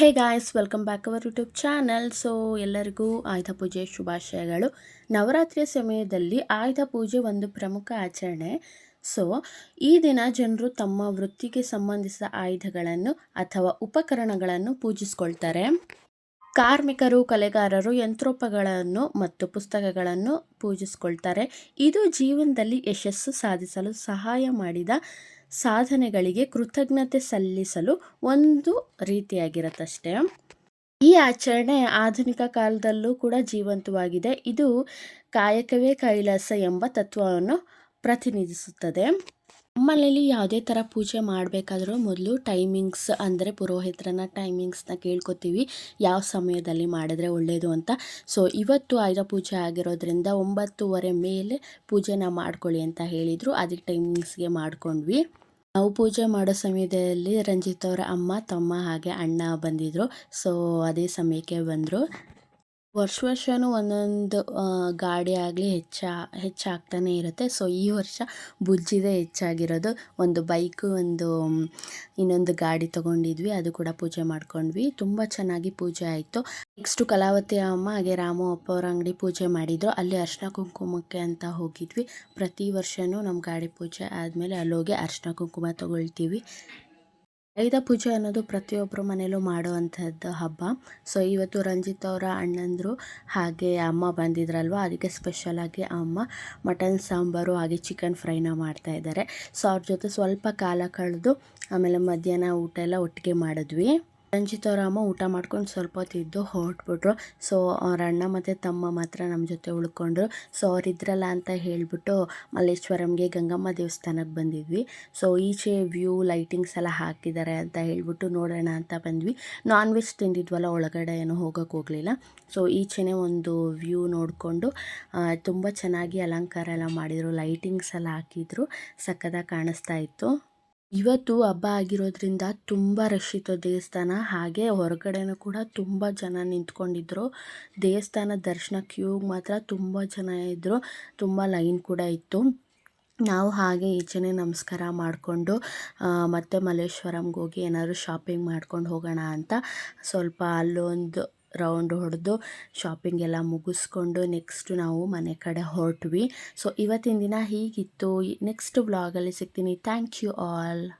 Hey guys welcome back our YouTube channel so ಎಲ್ಲರಿಗೂ ಆಯುಧ ಪೂಜೆ ಶುಭಾಶಯಗಳು. ನವರಾತ್ರಿಯ ಸಮಯದಲ್ಲಿ ಆಯುಧ ಪೂಜೆ ಒಂದು ಪ್ರಮುಖ ಆಚರಣೆ. ಸೊ ಈ ದಿನ ಜನರು ತಮ್ಮ ವೃತ್ತಿಗೆ ಸಂಬಂಧಿಸಿದ ಆಯುಧಗಳನ್ನು ಅಥವಾ ಉಪಕರಣಗಳನ್ನು ಪೂಜಿಸ್ಕೊಳ್ತಾರೆ. ಕಾರ್ಮಿಕರು, ಕಲೆಗಾರರು ಯಂತ್ರೋಪಗಳನ್ನು ಮತ್ತು ಪುಸ್ತಕಗಳನ್ನು ಪೂಜಿಸ್ಕೊಳ್ತಾರೆ. ಇದು ಜೀವನದಲ್ಲಿ ಯಶಸ್ಸು ಸಾಧಿಸಲು ಸಹಾಯ ಮಾಡಿದ ಸಾಧನೆಗಳಿಗೆ ಕೃತಜ್ಞತೆ ಸಲ್ಲಿಸಲು ಒಂದು ರೀತಿಯಾಗಿರತ್ತಷ್ಟೇ. ಈ ಆಚರಣೆ ಆಧುನಿಕ ಕಾಲದಲ್ಲೂ ಕೂಡ ಜೀವಂತವಾಗಿದೆ. ಇದು ಕಾಯಕವೇ ಕೈಲಾಸ ಎಂಬ ತತ್ವವನ್ನು ಪ್ರತಿನಿಧಿಸುತ್ತದೆ. ನಮ್ಮಲ್ಲಿ ಯಾವುದೇ ಥರ ಪೂಜೆ ಮಾಡಬೇಕಾದ್ರೂ ಮೊದಲು ಟೈಮಿಂಗ್ಸ್ ಅಂದರೆ ಪುರೋಹಿತರನ್ನ ಟೈಮಿಂಗ್ಸ್ನ ಕೇಳ್ಕೊತೀವಿ. ಯಾವ ಸಮಯದಲ್ಲಿ ಮಾಡಿದ್ರೆ ಒಳ್ಳೆಯದು ಅಂತ. ಸೊ ಇವತ್ತು ಆಯುಧ ಪೂಜೆ ಆಗಿರೋದ್ರಿಂದ ಒಂಬತ್ತುವರೆ ಮೇಲೆ ಪೂಜೆನ ಮಾಡ್ಕೊಳ್ಳಿ ಅಂತ ಹೇಳಿದರು. ಅದಕ್ಕೆ ಟೈಮಿಂಗ್ಸ್ಗೆ ಮಾಡ್ಕೊಂಡ್ವಿ. ನಾವು ಪೂಜೆ ಮಾಡೋ ಸಮಯದಲ್ಲಿ ರಂಜಿತ್ ಅವರ ಅಮ್ಮ ತಮ್ಮ ಹಾಗೆ ಅಣ್ಣ ಬಂದಿದ್ದರು ಸೊ ಅದೇ ಸಮಯಕ್ಕೆ ಬಂದರು. ವರ್ಷ ವರ್ಷವೂ ಒಂದೊಂದು ಗಾಡಿ ಆಗಲಿ ಹೆಚ್ಚಾ, ಹೆಚ್ಚಾಗ್ತಾನೆ ಇರುತ್ತೆ. ಸೊ, ಈ ವರ್ಷ ಬುಜ್ಜಿದೆ ಹೆಚ್ಚಾಗಿರೋದು. ಒಂದು ಬೈಕು, ಒಂದು ಇನ್ನೊಂದು ಗಾಡಿ ತೊಗೊಂಡಿದ್ವಿ. ಅದು ಕೂಡ ಪೂಜೆ ಮಾಡ್ಕೊಂಡ್ವಿ. ತುಂಬ ಚೆನ್ನಾಗಿ ಪೂಜೆ ಆಯಿತು. ನೆಕ್ಸ್ಟು ಕಲಾವತಿ ಅಮ್ಮ ಹಾಗೆ ರಾಮು ಅಪ್ಪ ಅವ್ರ ಅಂಗಡಿ ಪೂಜೆ ಮಾಡಿದ್ರು. ಅಲ್ಲಿ ಅರ್ಶಿನ ಕುಂಕುಮಕ್ಕೆ ಅಂತ ಹೋಗಿದ್ವಿ. ಪ್ರತಿ ವರ್ಷವೂ ನಮ್ಮ ಗಾಡಿ ಪೂಜೆ ಆದಮೇಲೆ ಅಲ್ಲೋಗಿ ಅರ್ಶಿನ ಕುಂಕುಮ ತೊಗೊಳ್ತೀವಿ. ಆಯುಧ ಪೂಜೆ ಅನ್ನೋದು ಪ್ರತಿಯೊಬ್ಬರ ಮನೆಯಲ್ಲೂ ಮಾಡುವಂಥದ್ದು ಹಬ್ಬ. ಸೊ ಇವತ್ತು ರಂಜಿತ್ ಅವರ ಅಣ್ಣಂದರು ಹಾಗೆ ಅಮ್ಮ ಬಂದಿದ್ರಲ್ವ, ಅದಕ್ಕೆ ಸ್ಪೆಷಲಾಗಿ ಅಮ್ಮ ಮಟನ್, ಸಾಂಬಾರು, ಹಾಗೆ ಚಿಕನ್ ಫ್ರೈನ ಮಾಡ್ತಾ ಇದ್ದಾರೆ. ಸೊ ಅವ್ರ ಜೊತೆ ಸ್ವಲ್ಪ ಕಾಲ ಕಳೆದು ಆಮೇಲೆ ಮಧ್ಯಾಹ್ನ ಊಟ ಎಲ್ಲ ಒಟ್ಟಿಗೆ ಮಾಡಿದ್ವಿ. ರಂಜಿತ್ ಅವರ ಊಟ ಮಾಡ್ಕೊಂಡು ಸ್ವಲ್ಪ ಹೊತ್ತಿದ್ದು ಹೊರಟ್ಬಿಟ್ರು. ಸೊ ಅವ್ರ ಅಣ್ಣ ಮತ್ತು ತಮ್ಮ ಮಾತ್ರ ನಮ್ಮ ಜೊತೆ ಉಳ್ಕೊಂಡ್ರು. ಸೊ ಅವ್ರಿದ್ರಲ್ಲ ಅಂತ ಹೇಳಿಬಿಟ್ಟು ಮಲ್ಲೇಶ್ವರಂಗೆ ಗಂಗಮ್ಮ ದೇವಸ್ಥಾನಕ್ಕೆ ಬಂದಿದ್ವಿ. ಸೊ ಈಚೆ ವ್ಯೂ ಲೈಟಿಂಗ್ಸ್ ಎಲ್ಲ ಹಾಕಿದ್ದಾರೆ ಅಂತ ಹೇಳ್ಬಿಟ್ಟು ನೋಡೋಣ ಅಂತ ಬಂದ್ವಿ. ನಾನ್ ವೆಜ್ ತಿಂದಿದ್ವಲ್ಲ, ಒಳಗಡೆ ಏನು ಹೋಗೋಕ್ಕೆ ಹೋಗಲಿಲ್ಲ. ಸೊ ಈಚೆನೇ ಒಂದು ವ್ಯೂ ನೋಡಿಕೊಂಡು ತುಂಬ ಚೆನ್ನಾಗಿ ಅಲಂಕಾರ ಎಲ್ಲ ಮಾಡಿದರು. ಲೈಟಿಂಗ್ಸ್ ಎಲ್ಲ ಹಾಕಿದ್ರು. ಸಕ್ಕದಾಗಿ ಕಾಣಿಸ್ತಾ ಇತ್ತು. ಇವತ್ತು ಹಬ್ಬ ಆಗಿರೋದ್ರಿಂದ ತುಂಬ ರಶ್ ಇತ್ತು ದೇವಸ್ಥಾನ. ಹಾಗೆ ಹೊರಗಡೆನೂ ಕೂಡ ತುಂಬ ಜನ ನಿಂತ್ಕೊಂಡಿದ್ರು. ದೇವಸ್ಥಾನ ದರ್ಶನ ಕ್ಯೂಗೆ ಮಾತ್ರ ತುಂಬ ಜನ ಇದ್ದರು ತುಂಬ ಲೈನ್ ಕೂಡ ಇತ್ತು. ನಾವು ಹಾಗೆ ಈಚೆನೆ ನಮಸ್ಕಾರ ಮಾಡಿಕೊಂಡು ಮತ್ತೆ ಮಲ್ಲೇಶ್ವರಂಗೆ ಹೋಗಿ ಏನಾದ್ರು ಶಾಪಿಂಗ್ ಮಾಡ್ಕೊಂಡು ಹೋಗೋಣ ಅಂತ ಸ್ವಲ್ಪ ಅಲ್ಲೊಂದು ರೌಂಡ್ ಹೊಡೆದು ಶಾಪಿಂಗ್ ಎಲ್ಲ ಮುಗಿಸ್ಕೊಂಡು ನೆಕ್ಸ್ಟ್ ನಾವು ಮನೆ ಕಡೆ ಹೊರಟ್ವಿ. ಸೊ ಇವತ್ತಿನ ದಿನ ಹೀಗಿತ್ತು. ನೆಕ್ಸ್ಟ್ ಬ್ಲಾಗಲ್ಲಿ ಸಿಗ್ತೀನಿ. Thank you all